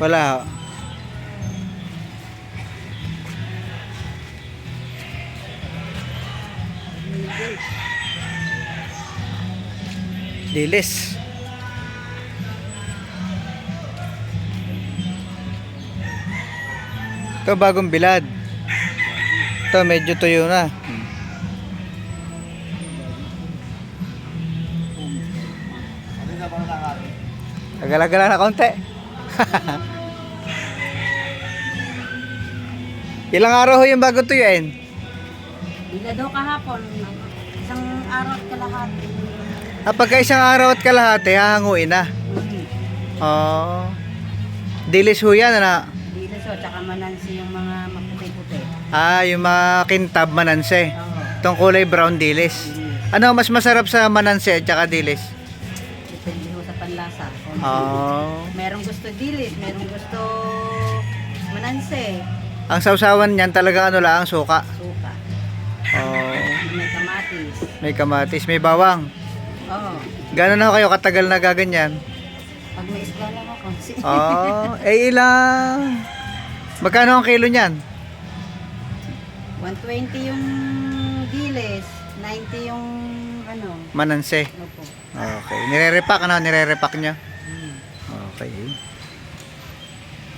Wala. ho. Dilis. Ito bagong bilad. Ito medyo tuyo na. Agala-gala na konti. Ilang araw ho yung bago tuyuin? Bila daw kahapon, isang araw at kalahati. Ah, pagka isang araw at kalahati, hahanguin na. Mm. Oh. Dilis ho yan, ano? Bila so, tsaka manansi yung mga maputi-puti. Ah, yung mga kintab mananse. Oo. Itong kulay brown dilis. Mm. Ano mas masarap sa mananse at saka dilis? Panlasa. Oh. Merong gusto dilis, merong gusto manansi, Ang sausawan niyan talaga ano lang, suka. suka, Oh. may kamatis. May kamatis, may bawang. Oo. Gano'n na kayo katagal na gaganyan? Pag may isla lang ako. Oh, eh ilang. Magkano ang kilo niyan? 120 yung dilis, 90 yung ano, Mananse. ano po. Okay. Nire-repack ano? Nire-repack niya? Mm. Okay.